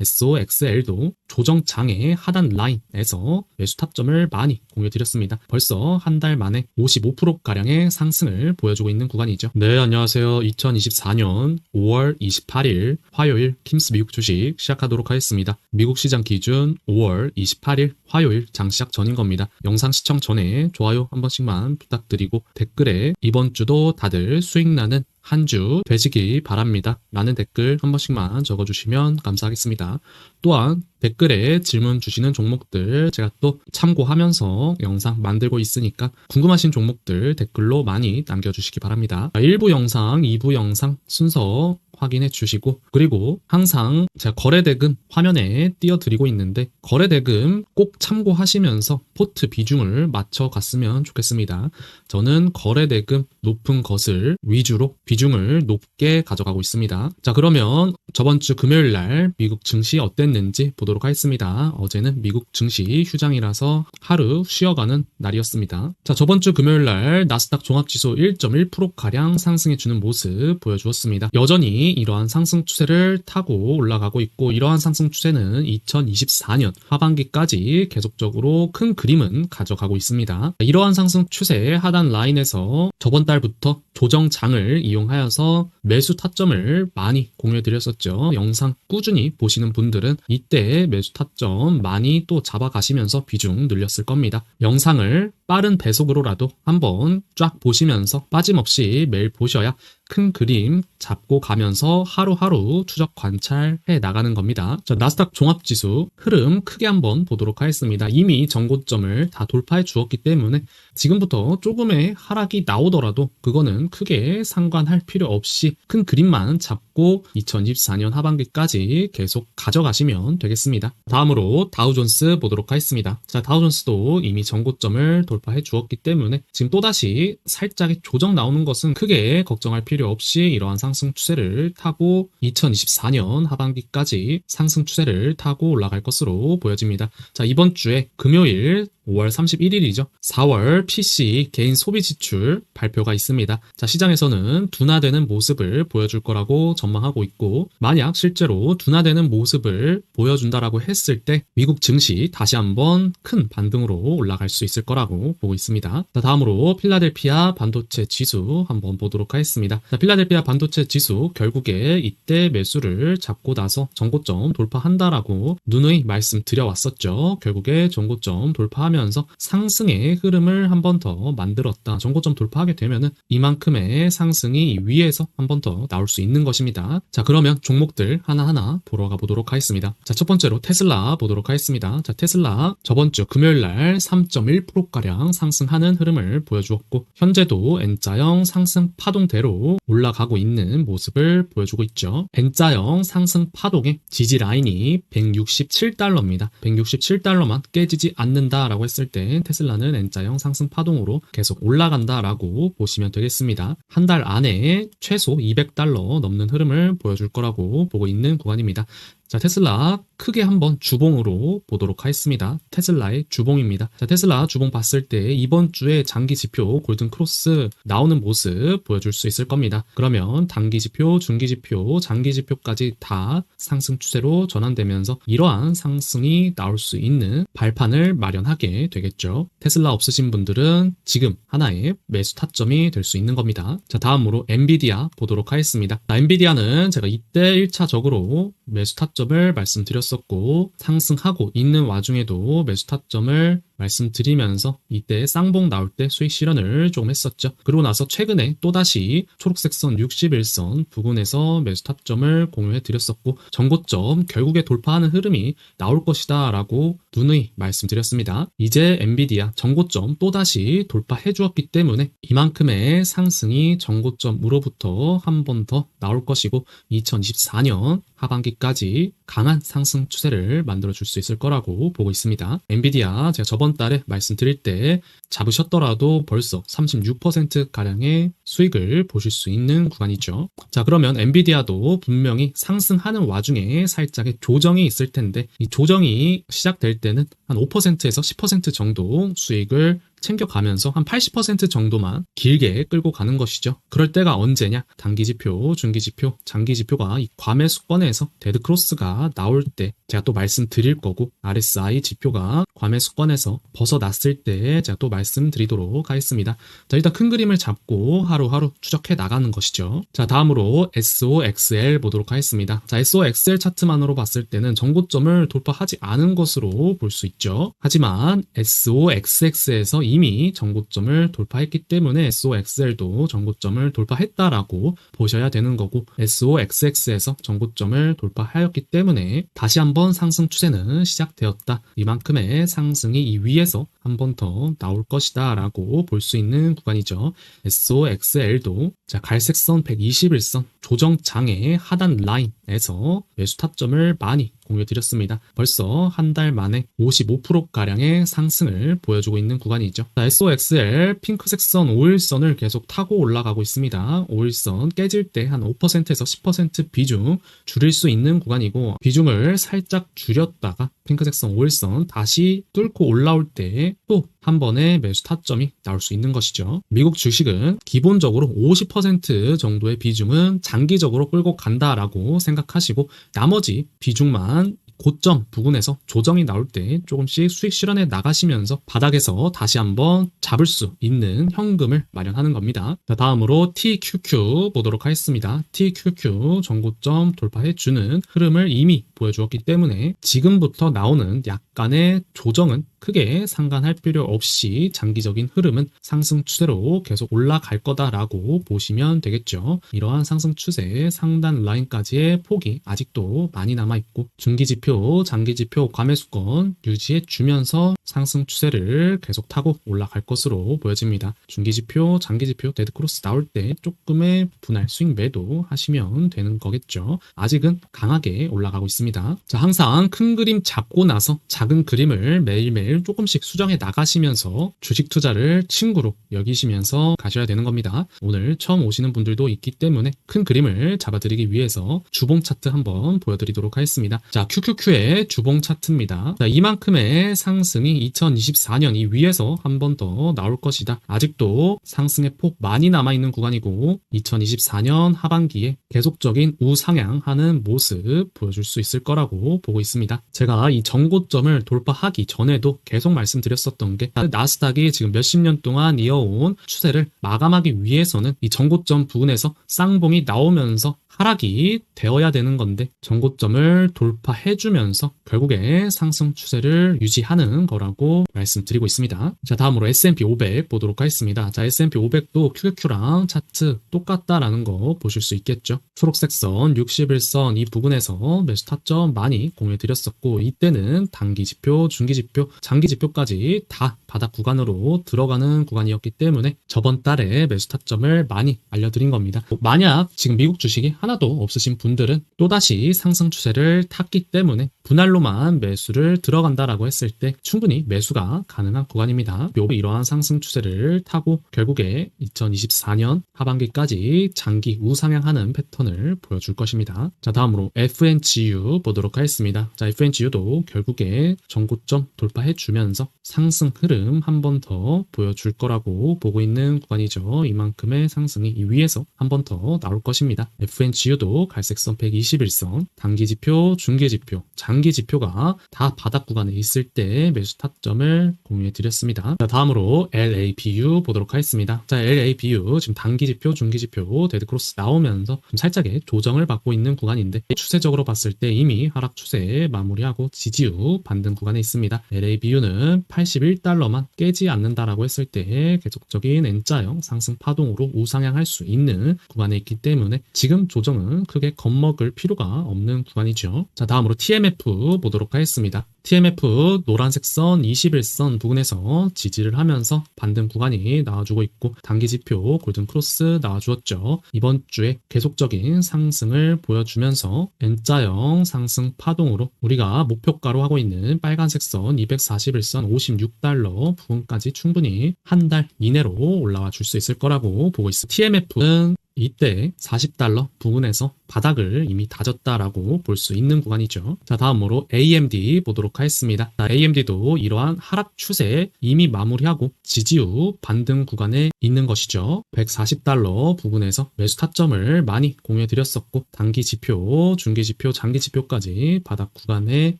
SOXL도 조정장의 하단 라인에서 매수 타점을 많이 공유드렸습니다. 벌써 한 달 만에 55%가량의 상승을 보여주고 있는 구간이죠. 네, 안녕하세요. 2024년 5월 28일 화요일 킴스 미국 주식 시작하도록 하겠습니다. 미국 시장 기준 5월 28일 화요일 장 시작 전인 겁니다. 영상 시청 전에 좋아요 한 번씩만 부탁드리고 댓글에 이번 주도 다들 수익 나는 한 주 되시기 바랍니다. 라는 댓글 한 번씩만 적어주시면 감사하겠습니다. 또한 댓글에 질문 주시는 종목들 제가 또 참고하면서 영상 만들고 있으니까 궁금하신 종목들 댓글로 많이 남겨주시기 바랍니다. 1부 영상, 2부 영상 순서 확인해 주시고 그리고 항상 제가 거래대금 화면에 띄워드리고 있는데 거래대금 꼭 참고하시면서 포트 비중을 맞춰 갔으면 좋겠습니다. 저는 거래대금 높은 것을 위주로 비중을 높게 가져가고 있습니다. 자 그러면 저번 주 금요일 날 미국 증시 어땠는지 보도록 하겠습니다. 어제는 미국 증시 휴장이라서 하루 쉬어가는 날이었습니다. 자 저번 주 금요일 날 나스닥 종합지수 1.1%가량 상승해주는 모습 보여주었습니다. 여전히 이러한 상승 추세를 타고 올라가고 있고 이러한 상승 추세는 2024년 하반기까지 계속적으로 큰 그림은 가져가고 있습니다. 이러한 상승 추세 하단 라인에서 저번 달부터 조정장을 이용하여서 매수 타점을 많이 공유해 드렸었죠. 영상 꾸준히 보시는 분들은 이때 매수 타점 많이 또 잡아가시면서 비중 늘렸을 겁니다. 영상을 빠른 배속으로라도 한번 쫙 보시면서 빠짐없이 매일 보셔야 큰 그림 잡고 가면서 하루하루 추적 관찰해 나가는 겁니다. 자, 나스닥 종합지수 흐름 크게 한번 보도록 하겠습니다. 이미 전고점을 다 돌파해 주었기 때문에 지금부터 조금의 하락이 나오더라도 그거는 크게 상관할 필요 없이 큰 그림만 잡고 2024년 하반기까지 계속 가져가시면 되겠습니다. 다음으로 다우존스 보도록 하겠습니다. 자, 다우존스도 이미 전고점을 돌파해 주었기 때문에 지금 또다시 살짝의 조정 나오는 것은 크게 걱정할 필요 없이 이러한 상승 추세를 타고 2024년 하반기까지 상승 추세를 타고 올라갈 것으로 보여집니다. 자, 이번 주에 금요일 5월 31일이죠. 4월 PC 개인 소비 지출 발표가 있습니다. 자, 시장에서는 둔화되는 모습을 보여줄 거라고 전망하고 있고, 만약 실제로 둔화되는 모습을 보여준다라고 했을 때 미국 증시 다시 한번 큰 반등으로 올라갈 수 있을 거라고 보고 있습니다. 자, 다음으로 필라델피아 반도체 지수 한번 보도록 하겠습니다. 자, 필라델피아 반도체 지수 결국에 이때 매수를 잡고 나서 전고점 돌파한다라고 누누이 말씀드려왔었죠. 결국에 전고점 돌파하면서 상승의 흐름을 한 번 더 만들었다. 전고점 돌파하게 되면은 이만큼의 상승이 위에서 한 번 더 나올 수 있는 것입니다. 자, 그러면 종목들 하나하나 보러 가보도록 하겠습니다. 자, 첫 번째로 테슬라 보도록 하겠습니다. 자, 테슬라 저번 주 금요일 날 3.1%가량 상승하는 흐름을 보여주었고, 현재도 N자형 상승 파동대로 올라가고 있는 모습을 보여주고 있죠. N자형 상승 파동의 지지 라인이 167달러입니다. 167달러만 깨지지 않는다라고 했을 때 테슬라는 N자형 상승 파동으로 계속 올라간다라고 보시면 되겠습니다. 한 달 안에 최소 200달러 넘는 흐름을 보여줄 거라고 보고 있는 구간입니다. 자, 테슬라 크게 한번 주봉으로 보도록 하겠습니다. 테슬라의 주봉입니다. 자, 테슬라 주봉 봤을 때 이번 주에 장기 지표 골든 크로스 나오는 모습 보여줄 수 있을 겁니다. 그러면 단기 지표, 중기 지표, 장기 지표까지 다 상승 추세로 전환되면서 이러한 상승이 나올 수 있는 발판을 마련하게 되겠죠. 테슬라 없으신 분들은 지금 하나의 매수 타점이 될 수 있는 겁니다. 자, 다음으로 엔비디아 보도록 하겠습니다. 자, 엔비디아는 제가 이때 1차적으로 매수 타점 을 말씀드렸었고 상승하고 있는 와중에도 매수 타점을 말씀드리면서 이때 쌍봉 나올 때 수익 실현을 조금 했었죠. 그러고 나서 최근에 또다시 초록색 선 61선 부근에서 매수 타점을 공유해 드렸었고 전고점 결국에 돌파하는 흐름이 나올 것이다 라고 누누이 말씀드렸습니다. 이제 엔비디아 전고점 또다시 돌파해 주었기 때문에 이만큼의 상승이 전고점으로부터 한 번 더 나올 것이고 2024년 하반기까지 강한 상승 추세를 만들어 줄 수 있을 거라고 보고 있습니다. 엔비디아 제가 저번 달에 말씀드릴 때 잡으셨더라도 벌써 36%가량의 수익을 보실 수 있는 구간이죠. 자, 그러면 엔비디아도 분명히 상승하는 와중에 살짝의 조정이 있을 텐데 이 조정이 시작될 때는 한 5%에서 10% 정도 수익을 챙겨가면서 한 80% 정도만 길게 끌고 가는 것이죠. 그럴 때가 언제냐? 단기 지표, 중기 지표, 장기 지표가 이 과매수권에서 데드 크로스가 나올 때 제가 또 말씀드릴 거고 RSI 지표가 과매수권에서 벗어났을 때 제가 또 말씀드리도록 하겠습니다. 자, 일단 큰 그림을 잡고 하루하루 추적해 나가는 것이죠. 자, 다음으로 SOXL 보도록 하겠습니다. 자, SOXL 차트만으로 봤을 때는 정고점을 돌파하지 않은 것으로 볼 수 있죠. 하지만 SOXX에서 이미 정고점을 돌파했기 때문에 SOXL도 정고점을 돌파했다라고 보셔야 되는 거고 SOXX에서 정고점을 돌파하였기 때문에 다시 한번 상승 추세는 시작되었다. 이만큼의 상승이 이 위에서 한 번 더 나올 것이다 라고 볼 수 있는 구간이죠. SOXL도 자 갈색선 121선 조정장의 하단 라인에서 매수 타점을 많이 공유드렸습니다. 벌써 한 달 만에 55%가량의 상승을 보여주고 있는 구간이죠. 자, SOXL 핑크색 선 5일선을 계속 타고 올라가고 있습니다. 5일선 깨질 때 한 5%에서 10% 비중 줄일 수 있는 구간이고 비중을 살짝 줄였다가 핑크 색 선 5일선 다시 뚫고 올라올 때 또 한 번의 매수 타점이 나올 수 있는 것이죠. 미국 주식은 기본적으로 50% 정도의 비중은 장기적으로 끌고 간다라고 생각하시고 나머지 비중만 고점 부근에서 조정이 나올 때 조금씩 수익 실현해 나가시면서 바닥에서 다시 한번 잡을 수 있는 현금을 마련하는 겁니다. 자, 다음으로 TQQ 보도록 하겠습니다. TQQ 정고점 돌파해 주는 흐름을 이미 보여주었기 때문에 지금부터 나오는 약간의 조정은 크게 상관할 필요 없이 장기적인 흐름은 상승 추세로 계속 올라갈 거다라고 보시면 되겠죠. 이러한 상승 추세 상단 라인까지의 폭이 아직도 많이 남아 있고 중기 지표, 장기 지표 과매수권 유지해 주면서 상승 추세를 계속 타고 올라갈 것으로 보여집니다. 중기 지표, 장기 지표 데드 크로스 나올 때 조금의 분할 스윙 매도 하시면 되는 거겠죠. 아직은 강하게 올라가고 있습니다. 자, 항상 큰 그림 잡고 나서 작은 그림을 매일매일 조금씩 수정해 나가시면서 주식 투자를 친구로 여기시면서 가셔야 되는 겁니다. 오늘 처음 오시는 분들도 있기 때문에 큰 그림을 잡아드리기 위해서 주봉 차트 한번 보여드리도록 하겠습니다. 자, QQQ의 주봉 차트입니다. 자, 이만큼의 상승이 2024년 이 위에서 한 번 더 나올 것이다. 아직도 상승의 폭 많이 남아있는 구간이고 2024년 하반기에 계속적인 우상향하는 모습 보여줄 수 있을 거라고 보고 있습니다. 제가 이 정고점을 돌파하기 전에도 계속 말씀드렸었던 게 나스닥이 지금 몇십 년 동안 이어온 추세를 마감하기 위해서는 이 정고점 부근에서 쌍봉이 나오면서 하락이 되어야 되는 건데 정고점을 돌파해주면서 결국에 상승 추세를 유지하는 거라고 말씀드리고 있습니다. 자 다음으로 S&P 500 보도록 하겠습니다. 자 S&P 500도 QQQ랑 차트 똑같다라는 거 보실 수 있겠죠. 초록색 선 61선 이 부분에서 매수 타점 많이 공유해드렸었고 이때는 단기 지표, 중기 지표, 장기 지표까지 다 바닥 구간으로 들어가는 구간이었기 때문에 저번 달에 매수 타점을 많이 알려드린 겁니다. 만약 지금 미국 주식이 하나도 없으신 분들은 또다시 상승 추세를 탔기 때문에 분할로만 매수를 들어간다라고 했을 때 충분히 매수가 가능한 구간입니다. 이러한 상승 추세를 타고 결국에 2024년 하반기까지 장기 우상향하는 패턴을 보여줄 것입니다. 자 다음으로 FNGU 보도록 하겠습니다. 자 FNGU도 결국에 전고점 돌파해 주면서 상승 흐름 한 번 더 보여줄 거라고 보고 있는 구간이죠. 이만큼의 상승이 이 위에서 한 번 더 나올 것입니다. FNGU도 갈색선 121선, 단기 지표, 중기 지표, 장기 지표가 다 바닥 구간에 있을 때 매수 타점을 공유해 드렸습니다. 자, 다음으로 LABU 보도록 하겠습니다. 자, LABU 지금 단기 지표, 중기 지표 데드 크로스 나오면서 좀 살짝의 조정을 받고 있는 구간인데 추세적으로 봤을 때 이미 하락 추세 마무리하고 지지 후 반등 구간에 있습니다. LABU는 81달러만 깨지 않는다라고 했을 때 계속적인 N자형 상승 파동으로 우상향할 수 있는 구간에 있기 때문에 지금 조정은 크게 겁먹을 필요가 없는 구간이죠. 자, 다음으로 TMF 보도록 하겠습니다. TMF 노란색 선 21선 부근에서 지지를 하면서 반등 구간이 나와주고 있고 단기 지표 골든 크로스 나와주었죠. 이번 주에 계속적인 상승을 보여주면서 N자형 상승 파동으로 우리가 목표가로 하고 있는 빨간색 선 241선 56달러 부근까지 충분히 한 달 이내로 올라와 줄 수 있을 거라고 보고 있습니다. TMF는 이때 40달러 부근에서 바닥을 이미 다졌다라고 볼 수 있는 구간이죠. 자, 다음으로 AMD 보도록 보도록 하겠습니다. 자, AMD도 이러한 하락 추세 이미 마무리하고 지지 후 반등 구간에 있는 것이죠. 140달러 부근에서 매수 타점을 많이 공유해 드렸었고 단기 지표, 중기 지표, 장기 지표까지 바닥 구간에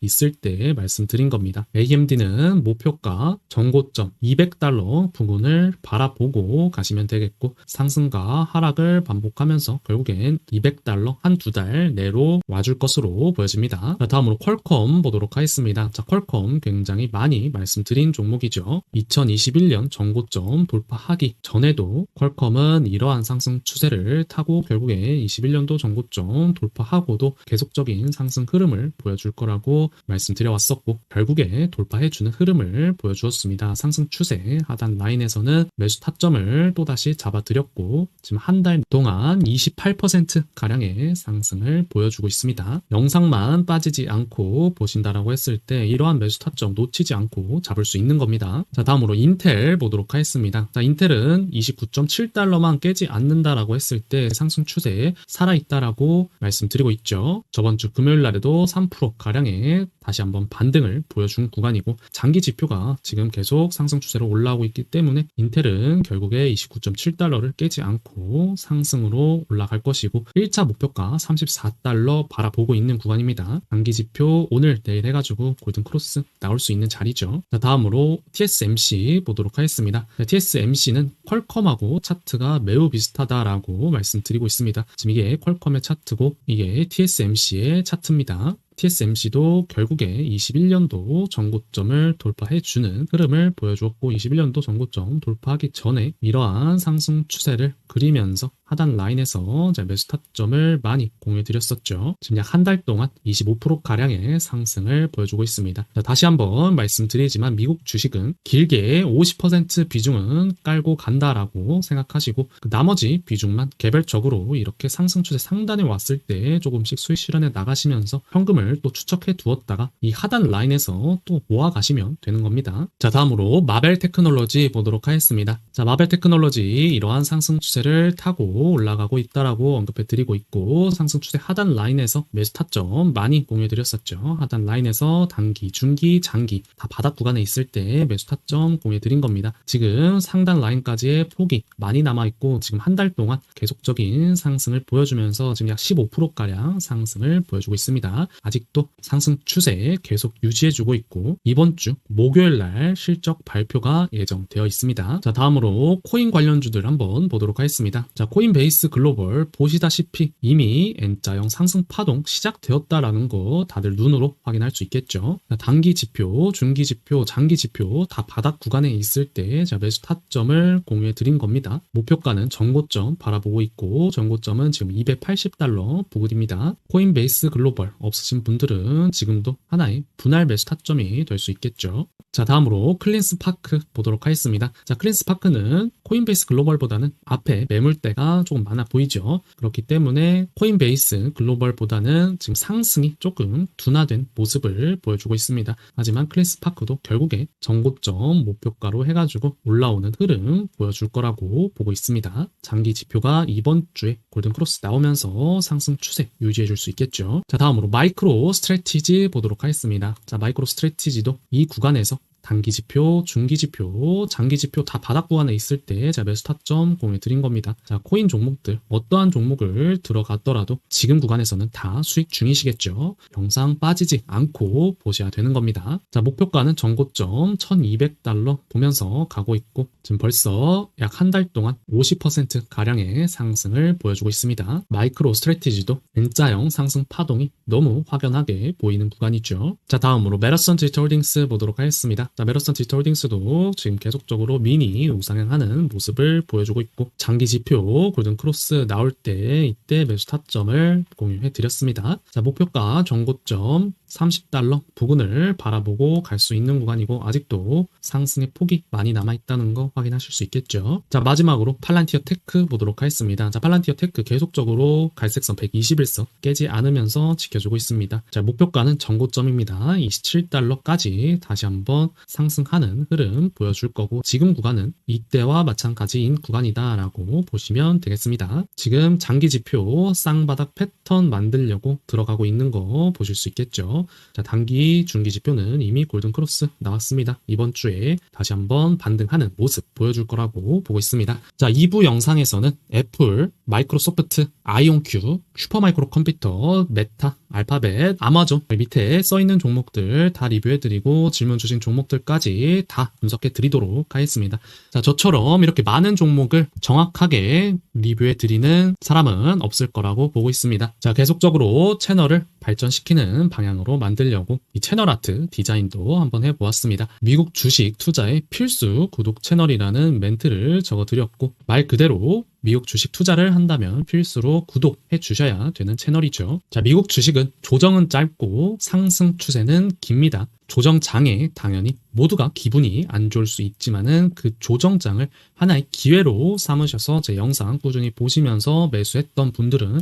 있을 때 말씀드린 겁니다. AMD는 목표가 전고점 200달러 부근을 바라보고 가시면 되겠고 상승과 하락을 반복하면서 결국엔 200달러 한 두 달 내로 와줄 것으로 보여집니다. 자, 다음으로 퀄컴 보도록 하겠습니다. 자, 퀄컴 굉장히 많이 말씀드린 종목이죠. 2021년 전고점 돌파하기 전에도 퀄컴은 이러한 상승 추세를 타고 결국에 21년도 전고점 돌파하고도 계속적인 상승 흐름을 보여줄 거라고 말씀드려 왔었고 결국에 돌파해주는 흐름을 보여주었습니다. 상승 추세 하단 라인에서는 매수 타점을 또다시 잡아드렸고 지금 한 달 동안 28% 가량의 상승을 보여주고 있습니다. 영상만 빠지지 않고 보신다라고 했을 때 이러한 매수 타점 놓치지 않고 잡을 수 있는 겁니다. 자 다음으로 인텔 보도록 하겠습니다. 자 인텔은 29.7달러만 깨지 않는다라고 했을 때 상승 추세에 살아있다라고 말씀드리고 있죠. 저번 주 금요일 날에도 3% 가량의 다시 한번 반등을 보여준 구간이고 장기 지표가 지금 계속 상승 추세로 올라오고 있기 때문에 인텔은 결국에 29.7달러를 깨지 않고 상승으로 올라갈 것이고 1차 목표가 34달러 바라보고 있는 구간입니다. 단기 지표 오늘 내일 해가지고 골든 크로스 나올 수 있는 자리죠. 자, 다음으로 TSMC 보도록 하겠습니다. 자, TSMC는 퀄컴하고 차트가 매우 비슷하다라고 말씀드리고 있습니다. 지금 이게 퀄컴의 차트고 이게 TSMC의 차트입니다. TSMC도 결국에 21년도 전고점을 돌파해주는 흐름을 보여주었고 21년도 전고점 돌파하기 전에 이러한 상승 추세를 그리면서 하단 라인에서 매수 타점을 많이 공유 드렸었죠. 지금 약 한 달 동안 25%가량의 상승을 보여주고 있습니다. 자, 다시 한번 말씀드리지만 미국 주식은 길게 50% 비중은 깔고 간다라고 생각하시고 그 나머지 비중만 개별적으로 이렇게 상승 추세 상단에 왔을 때 조금씩 수익 실현해 나가시면서 현금을 또 추적해 두었다가 이 하단 라인에서 또 모아 가시면 되는 겁니다. 자 다음으로 마벨 테크놀로지 보도록 하겠습니다. 자 마벨 테크놀로지 이러한 상승 추세를 타고 올라가고 있다라고 언급해 드리고 있고 상승 추세 하단 라인에서 매수 타점 많이 공유해 드렸었죠. 하단 라인에서 단기, 중기, 장기 다 바닥 구간에 있을 때 매수 타점 공유해 드린 겁니다. 지금 상단 라인까지의 폭이 많이 남아 있고 지금 한 달 동안 계속적인 상승을 보여주면서 지금 약 15%가량 상승을 보여주고 있습니다. 아직도 상승 추세 계속 유지해 주고 있고 이번 주 목요일 날 실적 발표가 예정되어 있습니다. 자 다음으로 코인 관련주들 한번 보도록 하겠습니다. 자 코인 베이스 글로벌 보시다시피 이미 N자형 상승 파동 시작되었다라는 거 다들 눈으로 확인할 수 있겠죠. 자, 단기 지표, 중기 지표, 장기 지표 다 바닥 구간에 있을 때 자, 매수 타점을 공유해 드린 겁니다. 목표가는 전고점 바라보고 있고 전고점은 지금 280달러 부근입니다. 코인베이스 글로벌 없으신 분들은 지금도 하나의 분할 매수 타점이 될 수 있겠죠. 자 다음으로 클린스 파크 보도록 하겠습니다. 자 클린스 파크는 코인베이스 글로벌보다는 앞에 매물대가 조금 많아 보이죠. 그렇기 때문에 코인베이스 글로벌보다는 지금 상승이 조금 둔화된 모습을 보여주고 있습니다. 하지만 클린스 파크도 결국에 전고점 목표가로 해가지고 올라오는 흐름 보여줄 거라고 보고 있습니다. 장기 지표가 이번 주에 골든 크로스 나오면서 상승 추세 유지해 줄 수 있겠죠. 자 다음으로 마이크로 스트레티지 보도록 하겠습니다. 자 마이크로 스트레티지도 이 구간에서 단기 지표, 중기 지표, 장기 지표 다 바닥 구간에 있을 때 제가 매수 타점 공유 드린 겁니다. 자, 코인 종목들 어떠한 종목을 들어갔더라도 지금 구간에서는 다 수익 중이시겠죠. 영상 빠지지 않고 보셔야 되는 겁니다. 자, 목표가는 전고점 1200달러 보면서 가고 있고 지금 벌써 약 한 달 동안 50% 가량의 상승을 보여주고 있습니다. 마이크로 스트레티지도 N자형 상승 파동이 너무 확연하게 보이는 구간이죠. 자, 다음으로 메라선 디지털 홀딩스 보도록 하겠습니다. 자, 메러선 디지털 홀딩스도 지금 계속적으로 미니 우상향하는 모습을 보여주고 있고 장기 지표 골든 크로스 나올 때 이때 매수 타점을 공유해 드렸습니다. 자, 목표가 전고점 30달러 부근을 바라보고 갈 수 있는 구간이고 아직도 상승의 폭이 많이 남아 있다는 거 확인하실 수 있겠죠. 자, 마지막으로 팔란티어 테크 보도록 하겠습니다. 자, 팔란티어 테크 계속적으로 갈색선 121선 깨지 않으면서 지켜주고 있습니다. 자, 목표가는 전고점입니다. 27달러까지 다시 한번 상승하는 흐름 보여줄 거고 지금 구간은 이때와 마찬가지인 구간이다 라고 보시면 되겠습니다. 지금 장기 지표 쌍바닥 패턴 만들려고 들어가고 있는 거 보실 수 있겠죠. 자, 단기, 중기 지표는 이미 골든 크로스 나왔습니다. 이번 주에 다시 한번 반등하는 모습 보여줄 거라고 보고 있습니다. 자, 2부 영상에서는 애플, 마이크로소프트, 아이온큐, 슈퍼마이크로 컴퓨터, 메타, 알파벳, 아마존 밑에 써 있는 종목들 다 리뷰해드리고 질문 주신 종목들까지 다 분석해드리도록 하겠습니다. 자, 저처럼 이렇게 많은 종목을 정확하게 리뷰해드리는 사람은 없을 거라고 보고 있습니다. 자, 계속적으로 채널을 발전시키는 방향으로 만들려고 이 채널 아트 디자인도 한번 해보았습니다. 미국 주식 투자의 필수 구독 채널이라는 멘트를 적어드렸고, 말 그대로 미국 주식 투자를 한다면 필수로 구독해 주셔야 되는 채널이죠. 자, 미국 주식은 조정은 짧고 상승 추세는 깁니다. 조정 장에 당연히 모두가 기분이 안 좋을 수 있지만은 그 조정장을 하나의 기회로 삼으셔서 제 영상 꾸준히 보시면서 매수했던 분들은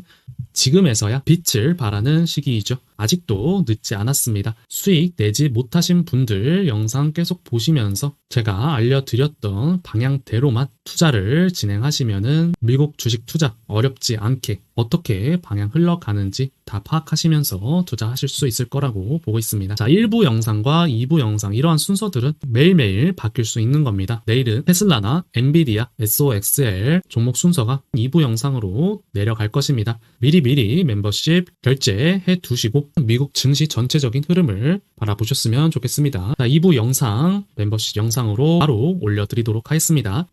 지금에서야 빛을 발하는 시기이죠. 아직도 늦지 않았습니다. 수익 내지 못하신 분들 영상 계속 보시면서 제가 알려드렸던 방향대로만 투자를 진행하시면은 미국 주식 투자 어렵지 않게 어떻게 방향 흘러가는지 다 파악하시면서 투자하실 수 있을 거라고 보고 있습니다. 자, 1부 영상과 2부 영상 이러한 순서들은 매일매일 바뀔 수 있는 겁니다. 내일은 테슬라나 엔비디아, SOXL 종목 순서가 2부 영상으로 내려갈 것입니다. 미리미리 멤버십 결제해 두시고 미국 증시 전체적인 흐름을 바라보셨으면 좋겠습니다. 자, 2부 영상 멤버십 영상으로 바로 올려드리도록 하겠습니다.